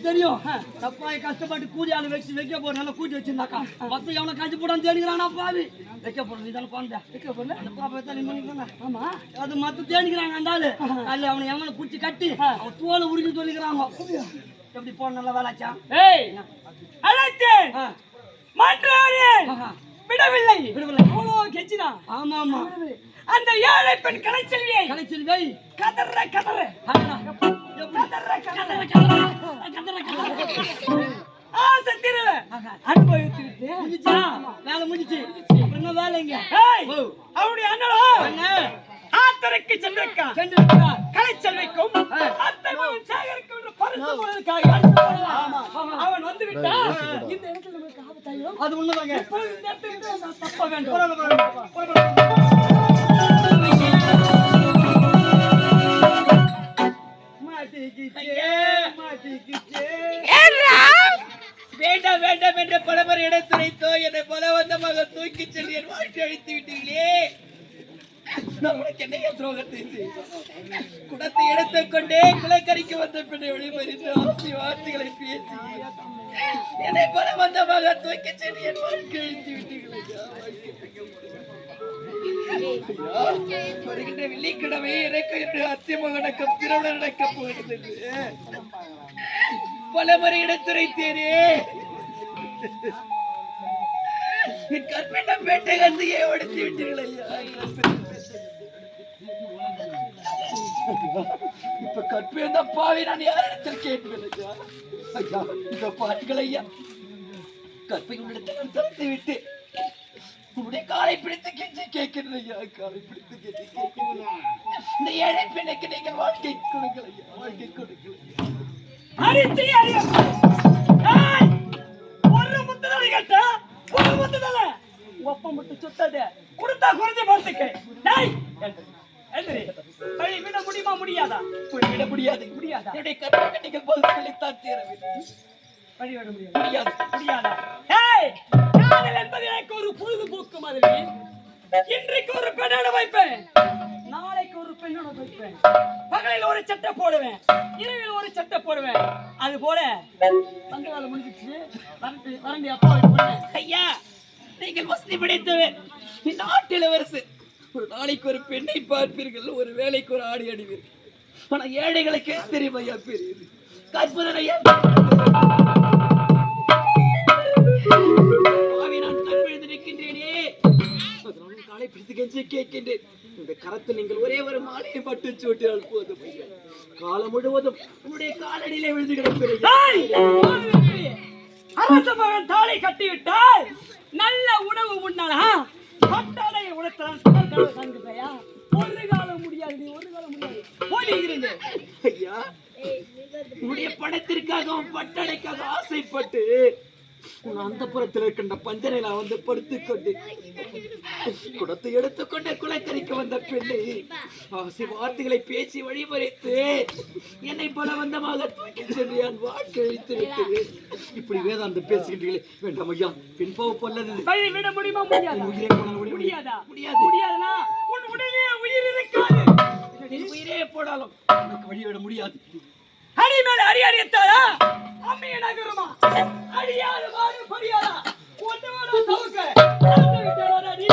தெரியும் கஷ்டப்பட்டு கூலி ஆளு வச்சு வைக்க போற நல்லா கூட்டி வச்சிருந்தாக்கா மத்த எவனை காஞ்சி போடான்னு தேடிக்கிறானா பாவி வைக்க போற நீ தானே குழந்தை வைக்க போற அந்த பாப்பா பண்ணிக்கலாம் ஆமா அது மத்த தேடிக்கிறாங்க அந்த ஆளு. அதுல அவனை எவனை பிடிச்சி கட்டி அவன் தோலை உருக்கி சொல்லிக்கிறாங்க. எப்படி போன நல்லா வேலாச்சா? ஏய் அழைத்தேன். ஆஹா. விடவில்லை. விடவில்லை. அவ்வளோ கெஞ்சினா? ஆமா ஆமா அந்த ஏழை பெண் கலைச்செல்வியை கலைச்சல் வை கதற கதற. கதற கதற. கதற, கதற. முடிஞ்சா வேலை அப்புறம் என்ன வேலைங்க. அவருடைய அண்ணனோ? அண்ணே, ஆத்தரைக்கு சென்றிருக்கான் சென்று விட்டார். கலைச்செல்விக்கும் ஆ. அத்தை மகன் சேகரிக்கும் பரிசு கொடுப்பதற்காக அழைத்து போனான். அவன் வந்து விட்டான் இந்த இடத்துல நமக்கு ஆபத்தாயிரும் அது உண்மைதாங்க. இப்பொழுது இந்த இடத்தை விட்டு நான் தப்ப வேண்டும். பரவாயில்ல, பரவாயில்ல, பரவாயில்ல. மாட்டிக்கிச்சே, மாட்டிக்கிச்சே. வேண்டாம் வேண்டாம் என்ற பலவர் இடத்துரைத்தோ என்னை பல வந்தமாக தூக்கி சென்று என் வாழ்க்கை அழித்து விட்டீர்களே. நான் உனக்கு என்ன துரோகத்தை குடத்தை எடுத்துக் கொண்டே குலக்கரிக்கு வந்த பின்னை வெளிமறித்து ஆசி வார்த்தைகளை பேசி என்னை பல வந்தமாக தூக்கி சென்று என் வாழ்க்கை அழித்து விட்டீர்கள். வருகின்ற வெள்ளிக்கிழமை எனக்கு என்று அத்தை மகனுக்கும் திருமணம் நடக்கப் போகிறது பல முறை எடுத்துரைத்தேனே. என் கற்பிடம் பேட்டை வந்து ஏவடுத்தி விட்டீர்கள் ஐயா? இப்ப கற்பிருந்த பாவை நான் யாரிடத்தில் கேட்பேன் ஐயா? இந்த பாட்டுகள் ஐயா. கற்பை உன்னிடத்தில் நான் தடுத்து விட்டு உன்னுடைய காலை பிடித்து கெஞ்சி கேட்கிறேன் ஐயா. காலை பிடித்து கெஞ்சி கேட்கிறேன் இந்த ஏழை பெண்ணுக்கு நீங்கள் வாழ்க்கை கொடுங்கள் ஐயா. வாழ்க்கை கொடுங்கள் அடித்து அறிய ஏய் ஒரு முத்துதலை கேட்டா? ஒரு முத்துதலை ஒப்பம் விட்டு சுத்தது. கொடுத்தா குறைஞ்ச பணத்துக்கு டேய் எந்திரி பழி விட முடியுமா முடியாதா? விட முடியாது. முடியாதா? என்னுடைய நீங்கள் பதில் சொல்லித்தான் தீர வேண்டும் வழி விட முடியாது. முடியாது. முடியாதா? ஏய்! காதல் என்பது எனக்கு ஒரு பொழுதுபோக்கு மாதிரி. இன்றைக்கு ஒரு பெண்ணோட வைப்பேன். நாளைக்கு ஒரு பெண்ணோட வைப்பேன். பகலில் ஒரு சட்டை போடுவேன். இரவில் ஒரு சட்டை போடுவேன். அது போல வேலை முடிஞ்சிச்சு வரண்டி வரண்டி அப்பா ஐயா நீங்கள் வசதி படைத்தவர். நாட்டு இளவரசு. ஒரு நாளைக்கு ஒரு பெண்ணை பார்ப்பீர்கள். ஒரு வேலைக்கு ஒரு ஆடி அடிவீர்கள் ஆனா ஏழைகளுக்கே தெரியும் ஐயா பெரியது கற்பனை ஐயா பாவி, நான் கண் நிற்கின்றேனே அதனால் காலை பிடித்து கெஞ்சி கேட்கின்றேன் இந்த கரத்தில் நீங்கள் ஒரே ஒரு மாலையை மட்டும் சூட்டினால் போதும் காலம் முழுவதும் உன்னுடைய காலடியிலே விழுந்து கிடப்பீர்கள் டேய்! போதும். அரச மகன் தாலி கட்டிவிட்டால் நல்ல உணவு உண்ணானா பட்டாடை உணர்த்தான் சுவர் கனவு காண்கிறாயா ஒரு காலம் முடியாது நீ ஒரு காலம் முடியாது போடுகிறீங்க ஐயா உன்னுடைய பணத்திற்காகவும் பட்டடைக்காக ஆசைப்பட்டு அந்த புறத்தில் இருக்கின்ற பஞ்சனையில வந்து படுத்துக் கொண்டு குடத்தை எடுத்துக்கொண்டு குளக்கரைக்கு வந்த பெண்ணை ஆசை வார்த்தைகளை பேசி வழிமறைத்து என்னை பலவந்தமாக தூக்கி சென்று என் வாழ்க்கை அழித்து விட்டது இப்படி வேதாந்தம் பேசுகின்றீர்களே வேண்டாம் ஐயா பின் போக பொல்லது விட முடியுமா முடியாதா? உயிரே போனாலும் முடியாதா. முடியாது? முடியாதுனா உன் உடனே உயிர் இருக்காது. உயிரே போனாலும் எனக்கு வழிவிட முடியாது. அடி மேல அடி அடித்தாரா அம்மைய நகருமா? அடியாறு வாடு படியாதா ஒன்று வேணா அடி